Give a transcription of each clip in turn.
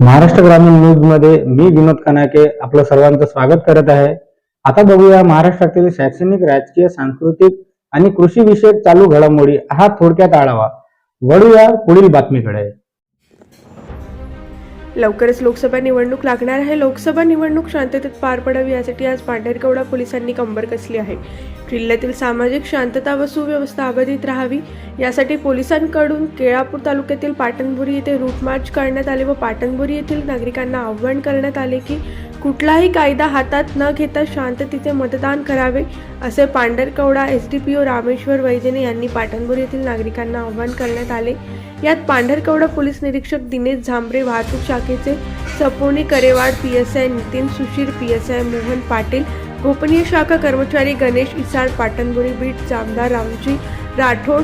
महाराष्ट्र ग्रामीण न्यूजमध्ये मी विनोद कनाके आपलं सर्वांचं स्वागत करत आहे. आता बघूया महाराष्ट्रातील शैक्षणिक राजकीय सांस्कृतिक आणि कृषी विषयक चालू घडामोडी हा थोडक्यात आढावा. वळूया पुढील बातमीकडे. लवकरच लोकसभा निवडणूक लागणार आहे. लोकसभा निवडणूक शांततेत पार पडावी यासाठी आज पांढरकवडा पोलिसांनी कंबर कसली आहे. जिल्ह्यातील सामाजिक शांतता व सुव्यवस्था अबाधित राहावी यासाठी पोलिसांकडून केळापूर तालुक्यातील पाटणबुरी येथे रूट मार्च करण्यात आले व पाटणबुरी येथील नागरिकांना आव्हान करण्यात आले की कुठलाही कायदा हातात न घेता शांततेचे मतदान करावे असे Pandharkawada S D P O Rameshwar वैद्यने यांनी पाटणबुरी येथील नागरिकांना आव्हान करण्यात आले. यात पांढरकवडा पोलीस निरीक्षक दिनेश झांबरे वाहतूक शाखेचे सपोनी Karewad P S I Nitin Sushir P S I Mohan Patil गोपनीय शाखा कर्मचारी गणेश इसाळ पाटणबुरी बीट जामदार रामजी राठोड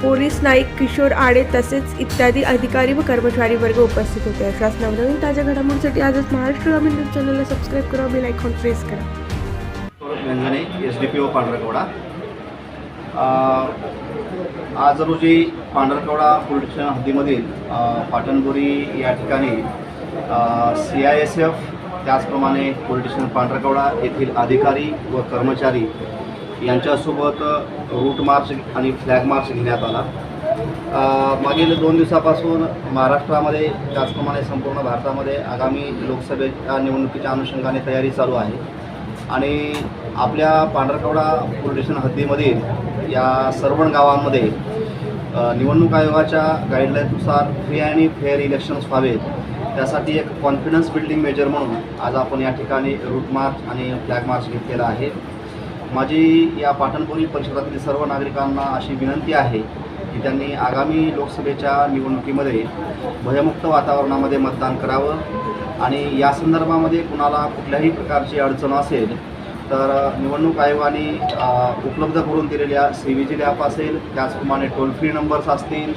पोलीस नाईक किशोर आडे तसेच इत्यादी अधिकारी व कर्मचारी वर्ग उपस्थित होते. अशाच नवनवीन ताज्या घडामोडीसाठी आजच महाराष्ट्र ग्रामीण न्यूज चॅनलला सबस्क्राईब करा बेल आयकॉन प्रेस करा. S D P O Pandharkawada. आज रोजी पांढरकवडा पोलीस हद्दीमधील पाटणबुरी या ठिकाणी सी आय एस एफ त्याचप्रमाणे पोलिटिशन स्टेशन पांढरकवडा येथील अधिकारी व कर्मचारी यांच्यासोबत रूट मार्च आणि फ्लॅग मार्च घेण्यात आला. मागील दोन दिवसापासून महाराष्ट्रामध्ये त्याचप्रमाणे संपूर्ण भारतामध्ये आगामी लोकसभेच्या निवडणुकीच्या अनुषंगाने तयारी चालू आहे. आणि आपल्या पांढरकवडा पोलिटेशन हद्दीमधील या सर्व गावांमध्ये निवडणूक आयोगाच्या गाईडलाईन्सनुसार फ्री आणि फेअर इलेक्शन्स व्हावेत. त्यासाठी एक कॉन्फिडन्स बिल्डिंग मेजर म्हणून आज आपण या ठिकाणी रूट मार्च आणि फ्लॅग मार्च घेतलेला आहे. माझी या पाटणपुरी परिसरातील सर्व नागरिकांना अशी विनंती आहे की त्यांनी आगामी लोकसभेच्या निवडणुकीमध्ये भयमुक्त वातावरणामध्ये मतदान करावं आणि या संदर्भामध्ये कुणाला कुठल्याही प्रकारची अडचण असेल तर निवडणूक आयोगाने उपलब्ध करून दिलेल्या सी व्ही जी ॲप असेल त्याचप्रमाणे टोल फ्री नंबर्स असतील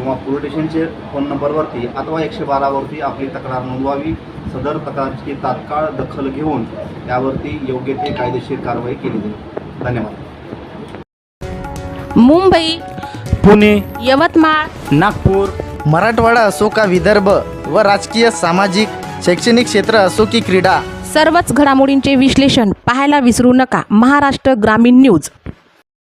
किंवा पोलीस स्टेशनचे फोन नंबरवरती अथवा एकशे बारावरती आपली तक्रार नोंदवावी. सदर तक्रारची तात्काळ दखल घेऊन त्यावरती योग्य ते कायदेशीर कारवाई केली जाईल. धन्यवाद. मुंबई पुणे यवतमाळ नागपूर मराठवाडा असो का विदर्भ व राजकीय सामाजिक शैक्षणिक क्षेत्र असो की क्रीडा. सर्वच घडामोडींचे विश्लेषण पाहायला विसरू नका. महाराष्ट्र ग्रामीण न्यूज.